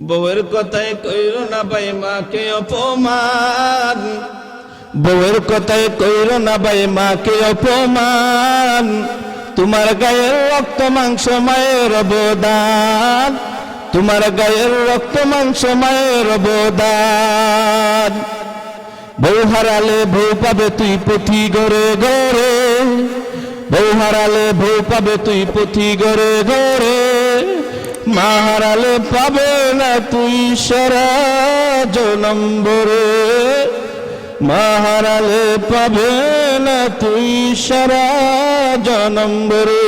বউয়ের কথায় কইর না ভাই মাকে অপমান। বউয়ের কথায় কইর না ভাই মাকে অপমান। তোমার গায়ের রক্ত মাংস মায়ের অবদান। তোমার গায়ের রক্ত মাংস মায়ের অবদান। বউ হারালে বউ পাবে তুই পুঁথি গড়ে গড়ে। বউ হারালে বউ পাবে তুই পুঁথি গড়ে গড়ে। মা হারালে পাবে না তুই সারা জনম্বরে। মা হারালে পাবে না তুই সারা জনম্বরে।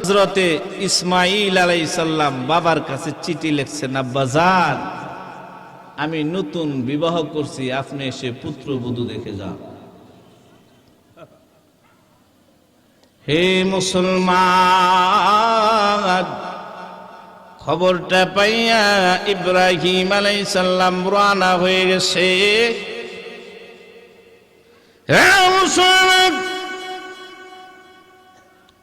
হজরতে ইসমাইল আলাইসাল্লাম বাবার কাছে চিঠি লিখছেন আব্বাজান আমি নতুন বিবাহ করছি, আপনি এসে পুত্রবধূ দেখে যান। হে মুসলমান খবরটা পাইয়া ইব্রাহিম আলাইসাল্লাম রানা হয়ে গেছে।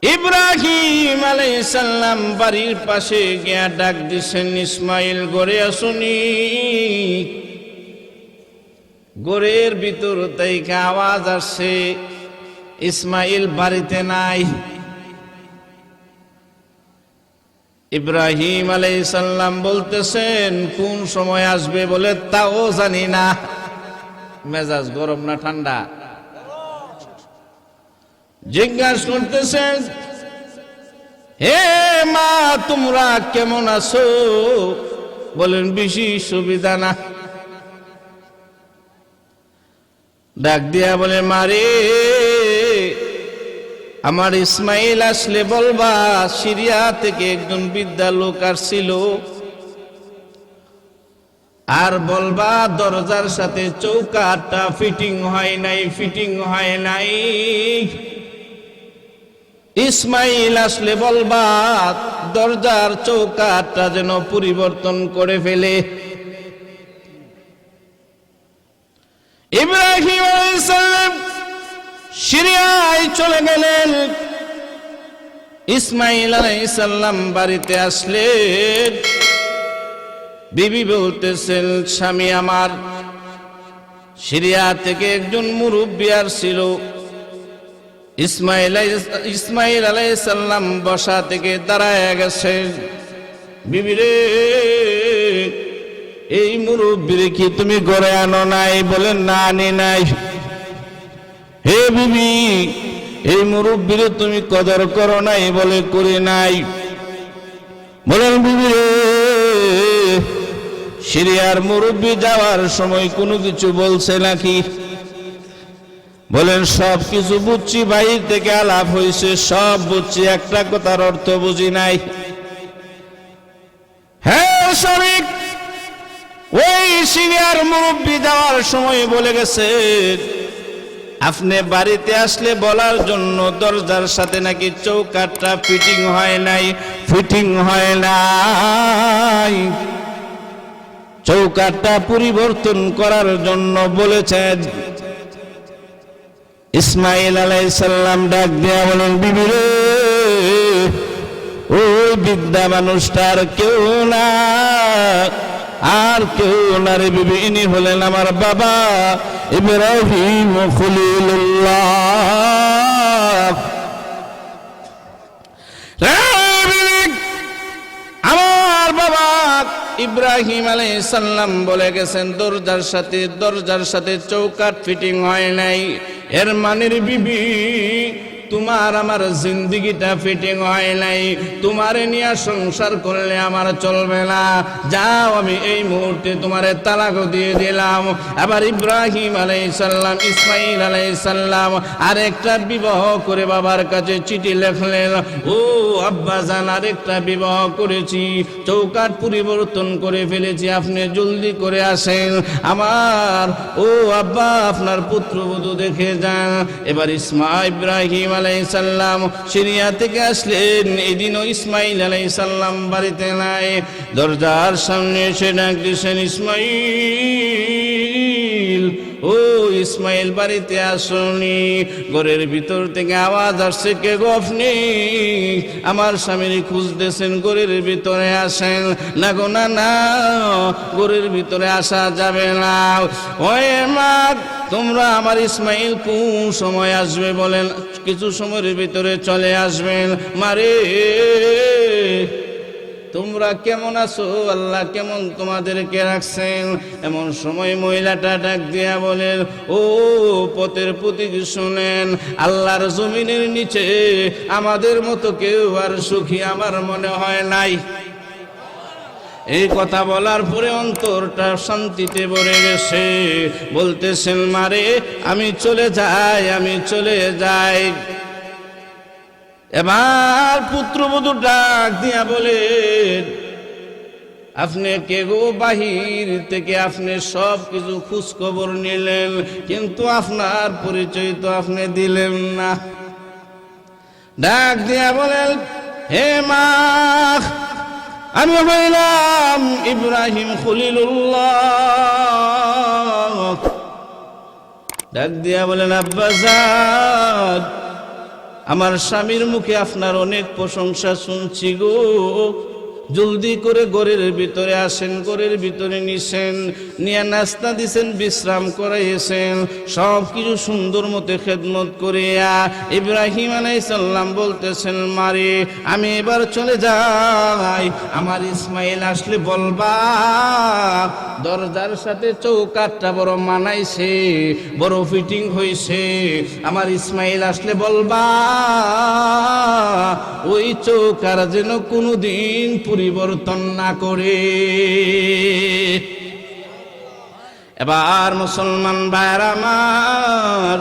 ইব্রাহিম আলাইসাল্লাম বাড়ির পাশে গিয়া ডাক দিছেন, ইসমাইল গড়ে আসুনি। গোরের ভিতর থেকে আওয়াজ আসছে, ইসমাইল বাড়িতে নাই। ইব্রাহিম আলাইসাল্লাম বলতেছেন, কোন সময় আসবে বলে তাও জানি না। মেজাজ গরম না ঠান্ডা? জিজ্ঞাসা করতেছেন, হে মা, তোমরা কেমন আছো? বলেন, বেশি সুবিধা না। ডাক দিয়া বলে মারে আমার ইসমাইল আসলে বলবা, সিরিয়া থেকে একজন বিদ্যা লোক আসছিল। আর বলবা, দরজার সাথে চৌকাটা ফিটিং হয় নাই ফিটিং হয় নাই। ইসমাইল আসলে বলবা, দরজার চৌকাটা যেন পরিবর্তন করে ফেলে। ইব্রাহিম সিরিয়ায় চলে গেলেন। ইসমাইল আলাইসাল্লাম বাড়িতে আসলেন। বিবি বলতেছেন, স্বামী আমার, সিরিয়া থেকে একজন মুরব্বী আর ছিল ইসমাইল ইসমাইল আলাইসাল্লাম বসা থেকে দাঁড়ায় গেছে বিবিরে এই মুরব্বীর কি তুমি গড়ে আনো নাই বলেন না নাই? হে বিবি এই মুরব্বীর তুমি কদর করো নাই বলে করি নাই। বলেন বিবি সিরিয়ার মুরব্বী যাওয়ার সময় কোনো কিছু বলছে নাকি? বলেন, সব কিছু বুঝছি, বাহির থেকে আলাপ হয়েছে সব বুঝছি, একটা কথার অর্থ বুঝি নাই। হ্যাঁ শ্রমিক ওই সিরিয়ার মুরব্বী যাওয়ার সময় বলে গেছে আপনি বাড়িতে আসলে বলার জন্য দরজার সাথে নাকি চৌকাটটা ফিটিং হয় নাই? ফিটিং হয় নাই। চৌকাটটা পরিবর্তন করার জন্য বলেছেন। ইসমাইল আলাইসাল্লাম ডাক দেয়া বলেন বিবিরে ওই বিদ্যা মানুষটার কেউ না। আর কেউ না রে বিবি হলেন আমার বাবা ইব্রাহিম খলিলুল্লাহ। আমার বাবা ইব্রাহিম আলী সাল্লাম বলে গেছেন, দরজার সাথে দরজার সাথে চৌকাট ফিটিং হয় নাই। এর মানের বিবি তোমার আমার জিন্দিগিটা ফিটিং হয় নাই। তোমার নিয়ে সংসার করলে আমার চলবে না। যাও, আমি এই মুহূর্তে তোমার তালাক দিয়ে দিলাম। আবার ইব্রাহিম আলাইসাল্লাম, ইসমাইল আলাইসাল্লাম আরেকটা বিবাহ করে বাবার কাছে চিঠি লেখলেন। ও আব্বা জান, আরেকটা বিবাহ করেছি। চৌকাট পরিবর্তন করে ফেলেছি, আপনি জলদি করে আসেন। আমার, ও আব্বা, আপনার পুত্রবধূ দেখে যান। এবার ইসমা, ইব্রাহিম আলাইসাল্লাম সিরিয়া থেকে আসলেন। এদিনও ইসমাইল আলাইসাল্লাম বাড়িতে নাই। দরজার সামনে এসে ডাক দিয়েছেন, ইসমাইল! ইসমাইল বাড়িতে আসুনি, ঘরের ভিতর থেকে আওয়াজ আসছে, কে গো আপনি? আমার স্বামীর খুঁজতেছেন, ঘরের ভিতরে আসেন। না গো না না, ঘরের ভিতরে আসা যাবে না। ওই মা, তোমরা আমার ইসমাইল কোন সময় আসবে বলেন? কিছু সময়ের ভিতরে চলে আসবেন। মারে তোমরা কেমন আছো? আল্লাহ কেমন তোমাদেরকে রাখছেন? এমন সময় মহিলাটা ডাক দিয়া বলেন ও পথের প্রতি শুনেন, আল্লাহর জমিনের নিচে আমাদের মতো কেউ আর সুখী আমার মনে হয় নাই। এই কথা বলার পরে অন্তরটা শান্তিতে ভরে গেছে। বলতেছেন, মারে, আমি চলে যাই, আমি চলে যাই। এবার পুত্রবধূ ডাক দিয়া বলে আপনি কে গো বাহির থেকে আপনি সব কিছু খোঁজ খবর নিলেন, কিন্তু আপনার পরিচয় তো আপনি দিলেন না? ডাক দিয়া বলেন, হে মা, আমি হইলাম ইব্রাহিম খলিলুল্লাহ। ডাক দিয়া বলেন আব্বাজাদ আমার স্বামীর মুখে আপনার অনেক প্রশংসা শুনছি গো। জলদি করে ঘরের ভিতরে আসেন, ঘরের ভিতরে নিছেন, নিয়ে নাস্তা দিছেন, বিশ্রাম করাইয়েছেন সব কিছু সুন্দর মতো খেদমত করিয়া ইব্রাহিম আলাইসাল্লাম বলতেছেন, মারে, আমি এবার চলে যাই। আমার ইসমাইল আসলে বলবা, দরজার সাথে চৌকাটটা বড় মানাইছে, বড় ফিটিং হয়েছে আমার ইসমাইল আসলে বলবা ওই চৌকার যেন কোনোদিন পরিবর্তন না করে। এবার মুসলমান আমার,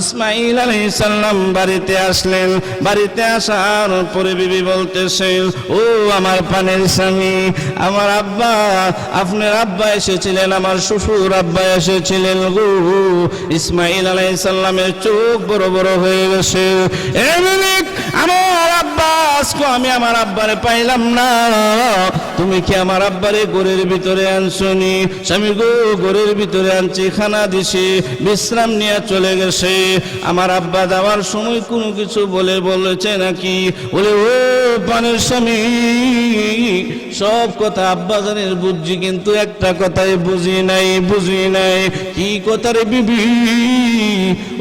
ইসমাইল আলাইহিস সালাম বাড়িতে আসলেন। বাড়িতে আসার পরে বিবি বলতেছেন, ও আমার পানের স্বামী, আমার আব্বা, আপনার আব্বা এসেছিলেন, আমার শ্বশুর আব্বা এসেছিলেন গো। ইসমাইল আলাইহিস সালামের চোখ বড় বড় হয়ে গেছে। আমার আব্বা আজকে আমি আমার আব্বারে পাইলাম না। তুমি কি আমার আব্বারে গোরের ভিতরে আনছনি স্বামী গো, গোরের ভিতরে আনছি, খানা দিছি, বিশ্রাম নিয়ে চলে গেছে। আমার আব্বা যাওয়ার সময় কোনো কিছু বলে বলেছে নাকি? বলে, ও পানের স্বামী, সব কথা আব্বা জানের বুঝছি, কিন্তু একটা কথাই বুঝি নাই বুঝি নাই। কি কথারে বিবি?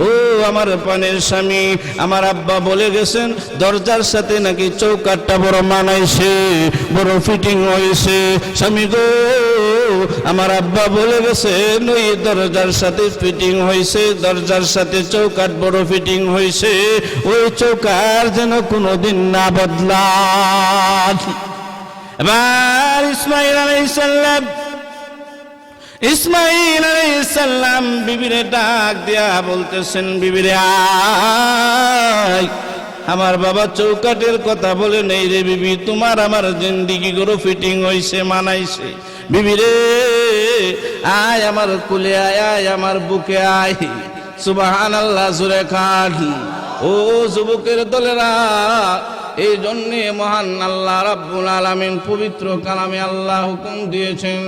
ও আমার পানের স্বামী, আমার আব্বা বলে গেছেন, দরজার সাথে নাকি চৌকাটটা বড় মানাইছে, বড় ফিটিং হয়েছে। স্বামী গো, আমার আব্বা বলে গেছেন, ওই দরজার সাথে ফিটিং হয়েছে, দরজার সাথে চৌকাট বড় ফিটিং হয়েছে। ওই চৌকার যেন কোনোদিন না বদলা এবার ইসমাইল আলাইসাল্লাম ইসমাইল আলাইসাল্লাম বিবিরে ডাক দিয়া বলতেছেন, বিবিরে আমার বাবা চৌকাটের কথা বলে নেই রে বিবি, তোমার আমার জিন্দিগি গুলো ফিটিং হইছে, মানাইছে? বিবি রে আয়, আমার কুলে আয় আয়, আমার বুকে আয় সুবাহান আল্লাহ জুরে খান। ও যুবকের দলেরা, এই জন্যে মহান আল্লাহ রাব্বুল আলামিন পবিত্র কালামে আল্লাহ হুকুম দিয়েছেন।